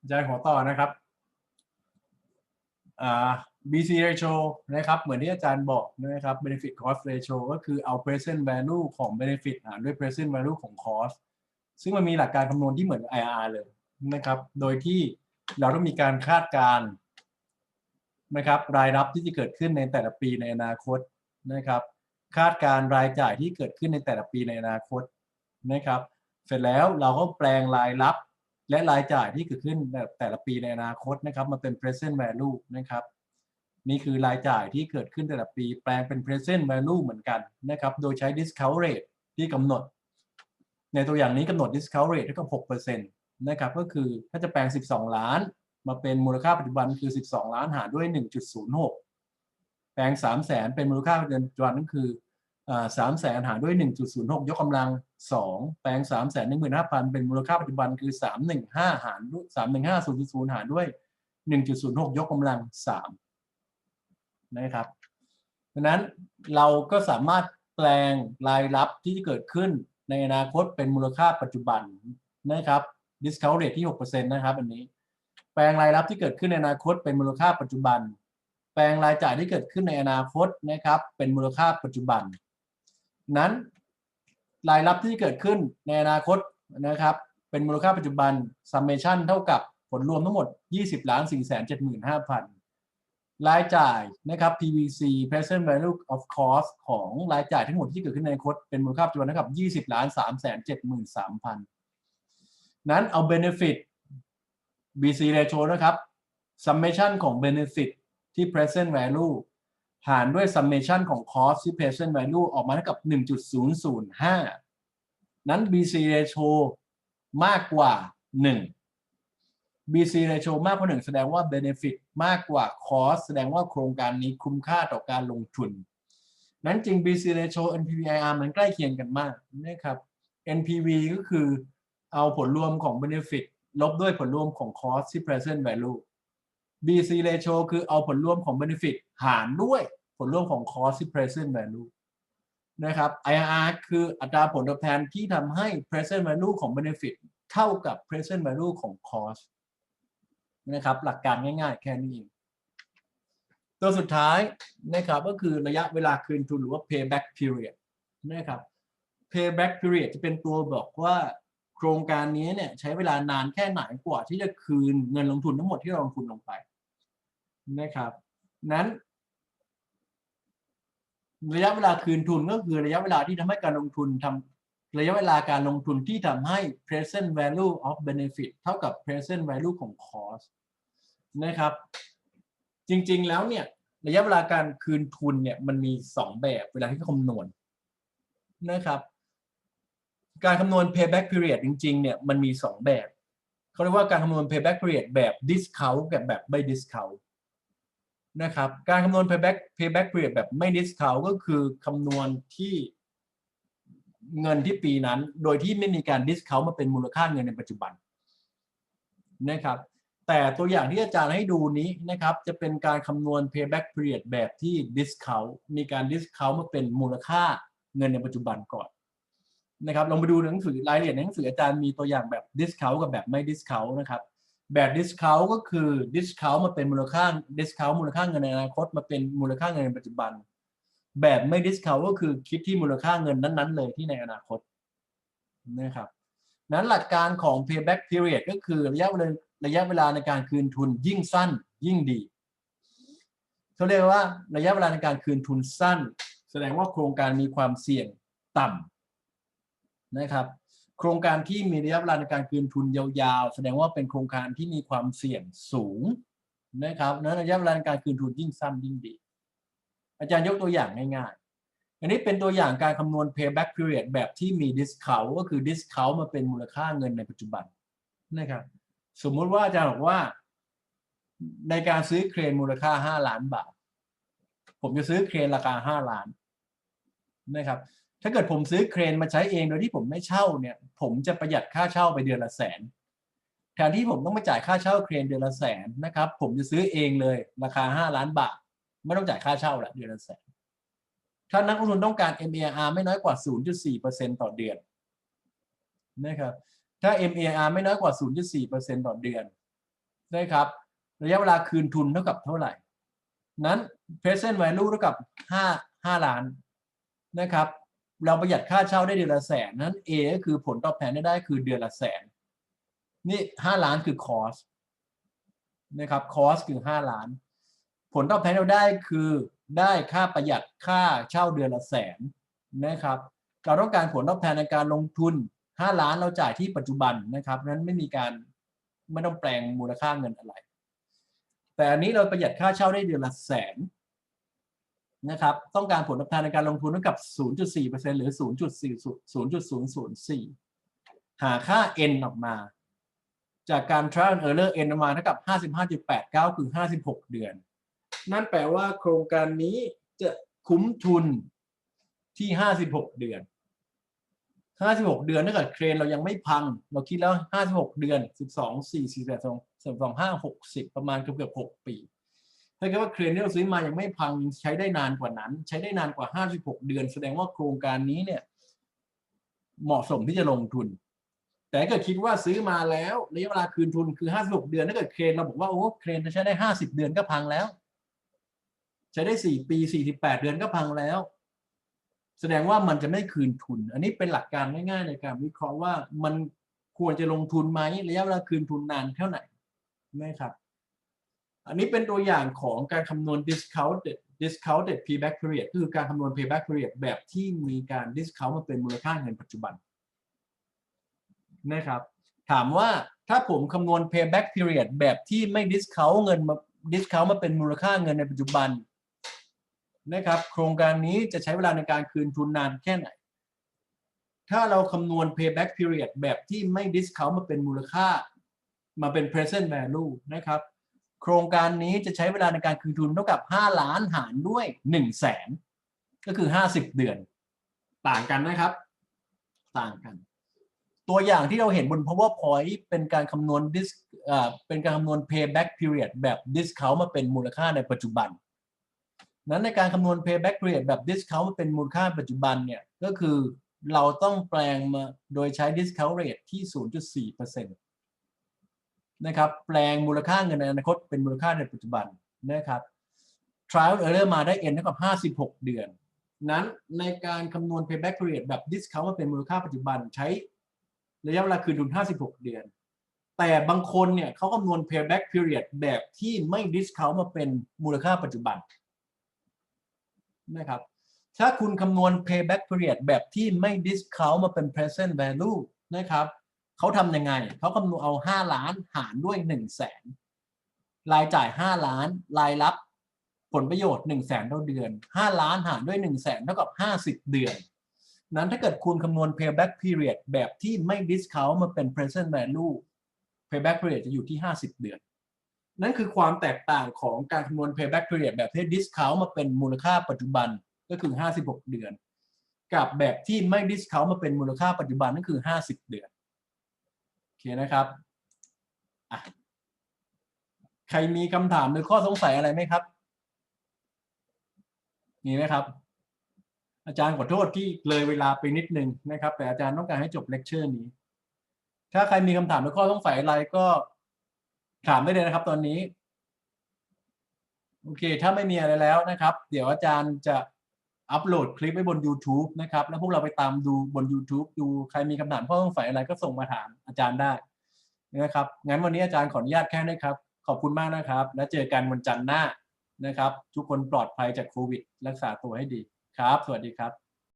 อาจาย์ขอต่อนะครับอ่า BC ratio นะครับ เหมือนที่อาจารย์บอกนะครับ benefit cost ratio ก็คือเอา present value ของ benefit หารด้วย present value ของ cost ซึ่งมันมีหลักการคำนวณที่เหมือน IRR เลยนะครับ โดยที่เราต้องมีการคาดการณ์นะครับรายรับที่จะเกิดขึ้นในแต่ละปีในอนาคตนะครับ คาดการรายจ่ายที่เกิดขึ้นในแต่ละปีในอนาคตนะครับ เสร็จแล้วเราก็แปลงรายรับ และรายจ่ายที่เกิดขึ้นแต่ละปีในอนาคตนะครับมาเป็น present value นะครับ นี่คือรายจ่ายที่เกิดขึ้นแต่ละปีแปลงเป็น present value เหมือนกันนะครับโดยใช้ discount rate ที่กำหนด ในตัวอย่างนี้กำหนด discount rate เท่ากับ6%นะครับก็คือถ้าจะแปลง 12 ล้าน มาเป็นมูลค่าปัจจุบันคือ 12 ล้านหารด้วย 1.06 แปลง 3 0 0แสนเป็นมูลค่าปัจจุบันนั่นคือ สามแสนหารด้วย 1.06 ยกกำลัง 2 แปลง 3 1 5 0 0 0 เป็นมูลค่าปัจจุบันคือ 315 หารด้วย315 0.0 หารด้วย 1.06 ยกกำลัง 3 นะครับดังนั้นเราก็สามารถแปลงรายรับที่เกิดขึ้นในอนาคตเป็นมูลค่าปัจจุบันนะครับ discount rate ที่ 6%นะครับอันนี้ แปลงรายรับที่เกิดขึ้นในอนาคตเป็นมูลค่าปัจจุบัน แปลงรายจ่ายที่เกิดขึ้นในอนาคตนะครับ เป็นมูลค่าปัจจุบัน นั้นรายรับที่เกิดขึ้นในอนาคตนะครับ เป็นมูลค่าปัจจุบัน summation เท่ากับผลรวมทั้งหมด 20ล้าน4 7 5 0 0 0 รายจ่ายนะครับ PVC present value of cost ของรายจ่ายทั้งหมดที่เกิดขึ้นในอนาคตเป็นมูลค่าปัจจุบันเท่ากับ 20ล้าน3 7 3 0 0 0 นั้นเอา benefit BC ratio นะครับ summation ของ benefit ที่ present value หารด้วย summation ของ cost ที่ present value ออกมาเท่ากับ 1.005 นั้น BC ratio มากกว่า 1 BC ratio มากกว่า 1 แสดงว่า benefit มากกว่า cost แสดงว่าโครงการนี้คุ้มค่าต่อการลงทุน นั้นจริง BC ratio NPVIR มันใกล้เคียงกันมากนะครับ NPV ก็คือเอาผลรวมของ benefit ลบด้วยผลรวมของ cost ที่ present value BC ratio คือเอาผลรวมของ benefit หารด้วยผลรวมของ cost ที่ present value นะครับ IRR คืออัตราผลตอบแทนที่ทำให้ present value ของ benefit เท่ากับ present value ของ cost นะครับ หลักการง่ายๆ แค่นี้เองตัวสุดท้ายนะครับก็คือระยะเวลาคืนทุนหรือว่า payback period นะครับ payback period จะเป็นตัวบอกว่าโครงการนี้เนี่ยใช้เวลานานแค่ไหนกว่าที่จะคืนเงินลงทุนทั้งหมดที่เราลงทุนลงไป นะครับนั้น ระยะเวลาคืนทุนก็คือระยะเวลาที่ทำให้การลงทุนทำระยะเวลาการลงทุนที่ทำให้ present value of benefit เท่ากับ present value ของ cost นะครับ จริง ๆ แล้วเนี่ยระยะเวลาการคืนทุนเนี่ยมันมี 2 แบบเวลาที่คำนวณนะครับ การคำนวณ payback period จริง ๆ เนี่ยมันมี 2 แบบ เขาเรียกว่าการคำนวณ payback period แบบ discount กับแบบไม่ discount นะครับ การคำนวณ payback payback period แบบไม่ discount ก็คือคำนวณที่เงินที่ปีนั้น โดยที่ไม่มีการ discount มาเป็นมูลค่าเงินในปัจจุบันนะครับ แต่ตัวอย่างที่อาจารย์ให้ดูนี้นะครับ จะเป็นการคำนวณ payback period แบบที่ discount มีการ discount มาเป็นมูลค่าเงินในปัจจุบันก่อนนะครับลองไปดูหนังสือรายละเอียดในหนังสืออาจารย์มีตัวอย่างแบบ discount กับแบบไม่ discount นะครับ แบบ discount ก็คือ discount มาเป็นมูลค่า discount มูลค่าเงินในอนาคตมาเป็นมูลค่าเงินในปัจจุบัน แบบไม่ discount ก็คือคิดที่มูลค่าเงินนั้นๆ เลยที่ในอนาคตนะครับนั้นหลักการของ payback period ก็คือระยะเวลาระยะเวลาในการคืนทุนยิ่งสั้นยิ่งดีเขาเรียกว่าระยะเวลาในการคืนทุนสั้น แสดงว่าโครงการมีความเสี่ยงต่ำนะครับ โครงการที่มีระยะเวลาในการคืนทุนยาวๆ แสดงว่าเป็นโครงการที่มีความเสี่ยงสูงนะครับนั้นระยะเวลาในการคืนทุนยิ่งสั้นยิ่งดี อาจารย์ยกตัวอย่างง่ายๆ อันนี้เป็นตัวอย่างการคำนวณ payback period แบบที่มี discount ก็คือ discount มาเป็นมูลค่าเงินในปัจจุบันนะครับ สมมุติว่าอาจารย์บอกว่า ในการซื้อเครนมูลค่า 5 ล้านบาท ผมจะซื้อเครนราคา 5 ล้านนะครับ ถ้าเกิดผมซื้อเครนมาใช้เองโดยที่ผมไม่เช่าเนี่ย ผมจะประหยัดค่าเช่าไปเดือนละแสนแทนที่ผมต้องไปจ่ายค่าเช่าเครนเดือนละแสนนะครับ ผมจะซื้อเองเลยราคา 5 ล้านบาท ไม่ต้องจ่ายค่าเช่าละเดือนละแสน ถ้านักลงทุนต้องการ MAR ไม่น้อยกว่า 0.4%ต่อเดือนนะครับ ถ้า MAR ไม่น้อยกว่า 0.4%ต่อเดือนนะครับ ระยะเวลาคืนทุนเท่ากับเท่าไหร่ นั้น present value เท่ากับ 5 5 ล้านนะครับ เราประหยัดค่าเช่าได้เดือนละแสนนั้น A ก็คือผลตอบแทนได้ได้คือเดือนละแสน นี่5ล้านคือ cost นะครับ cost คือ5ล้าน ผลตอบแทนเราได้คือได้ค่าประหยัดค่าเช่าเดือนละแสนนะครับเราต้องการผลตอบแทนในการลงทุน 5 ล้านเราจ่ายที่ปัจจุบันนะครับนั้นไม่มีการไม่ต้องแปลงมูลค่าเงินอะไร แต่อันนี้เราประหยัดค่าเช่าได้เดือนละแสน นะครับต้องการผลตอบแทนในการลงทุนเท่ากับ 0.4%หรือ 0.4 0.004 หาค่า n ออกมา จากการ trial and error n ออกมาเท่ากับ 55.89 คือ 56 เดือน นั่นแปลว่าโครงการนี้จะคุ้มทุนที่ 56 เดือน 56 เดือนถ้าเกิดเครนเรายังไม่พัง เราคิดแล้ว 56 เดือน 12 4 4 8 2 2 5 60 ประมาณเกือบเกือบ 6 ปี ถ้าเกิดว่าเครนที่เราซื้อมายังไม่พังใช้ได้นานกว่านั้น ใช้ได้นานกว่า 56 เดือน แสดงว่าโครงการนี้เนี่ย เหมาะสมที่จะลงทุน แต่ถ้าเกิดคิดว่าซื้อมาแล้วระยะเวลาคืนทุนคือ 56 เดือนถ้าเกิดเครนเราบอกว่าโอ้เครนจะใช้ได้ 50 เดือนก็พังแล้ว ใช้ได้ 4 ปี 48 เดือนก็พังแล้ว แสดงว่ามันจะไม่คืนทุน อันนี้เป็นหลักการง่ายๆในการวิเคราะห์ว่ามันควรจะลงทุนไหมระยะเวลาคืนทุนนานเท่าไหร่นะครับ อันนี้เป็นตัวอย่างของการคำนวณ discounted discounted payback period คือการคำนวณ payback period แบบที่มีการ discount มาเป็นมูลค่าเงินปัจจุบันนะครับ ถามว่าถ้าผมคำนวณ payback period แบบที่ไม่ discount เงินมา discount มาเป็นมูลค่าเงินในปัจจุบันนะครับโครงการนี้จะใช้เวลาในการคืนทุนนานแค่ไหน ถ้าเราคำนวณ payback period แบบที่ไม่ discount มาเป็นมูลค่ามาเป็น present value นะครับ โครงการนี้จะใช้เวลาในการคืนทุนเท่ากับ 5 ล้านหารด้วย1 0 0 0 0แสนก็คือ 50 เดือน ต่างกันนะครับ ต่างกัน ตัวอย่างที่เราเห็นบน powerpoint เป็นการคำนวณ dis เอ่อเป็นการคำนวณ payback period แบบ discount มาเป็นมูลค่าในปัจจุบัน นั้นในการคำนวณ payback period แบบ discount มาเป็นมูลค่าปัจจุบันเนี่ยก็คือเราต้องแปลงมาโดยใช้ discount rate ที่ 0.4% นะครับแปลงมูลค่าเงินในอนาคตเป็นมูลค่าในปัจจุบันนะครับ trial error มาได้ n เท่ากับ 56 เดือน นั้นในการคำนวณ payback period แบบ discount มาเป็นมูลค่าปัจจุบันใช้ระยะเวลาคืนทุน 56 เดือน แต่บางคนเนี่ยเขาคำนวณ payback period แบบที่ไม่ discount มาเป็นมูลค่าปัจจุบันนะครับถ้าคุณคำนวณ payback period แบบที่ไม่ discount มาเป็น present value นะครับ เขาทำยังไงเขาคำนวณเอา 5 ล้านหารด้วย1 0 0 0 0แสนรายจ่าย 5 ล้านรายรับผลประโยชน์1 0 0 0 0แสนต่อเดือน 5 ล้านหารด้วย1 0 0 0 0แสนเท่ากับ 50 เดือน นั้นถ้าเกิดคุณคำนวณ payback period แบบที่ไม่ discount มาเป็น present value payback period จะอยู่ที่ 50 เดือน นั่นคือความแตกต่างของการคำนวณ payback period แบบที่ discount มาเป็นมูลค่าปัจจุบันก็คือ 56 เดือน กับแบบที่ไม่ discount มาเป็นมูลค่าปัจจุบันนั่นคือ 50 เดือน เคนะครับใครมีคำถามหรือข้อสงสัยอะไรไหมครับ มีไหมครับ อาจารย์ขอโทษที่เลยเวลาไปนิดนึงนะครับ แต่อาจารย์ต้องการให้จบเลคเชอร์นี้ ถ้าใครมีคำถามหรือข้อสงสัยอะไรก็ถามได้เลยนะครับ ตอนนี้ โอเค ถ้าไม่มีอะไรแล้วนะครับ เดี๋ยวอาจารย์จะ อัปโหลดคลิปไว้บน YouTube นะครับ แล้วพวกเราไปตามดูบน YouTube ดูใครมีคำถามข้อสงสัยอะไรก็ส่งมาถามอาจารย์ได้นะครับ งั้นวันนี้อาจารย์ขออนุญาตแค่นี้ครับ ขอบคุณมากนะครับ แล้วเจอกันวันจันทร์หน้านะครับ ทุกคนปลอดภัยจากโควิด รักษาตัวให้ดีครับ สวัสดีครับ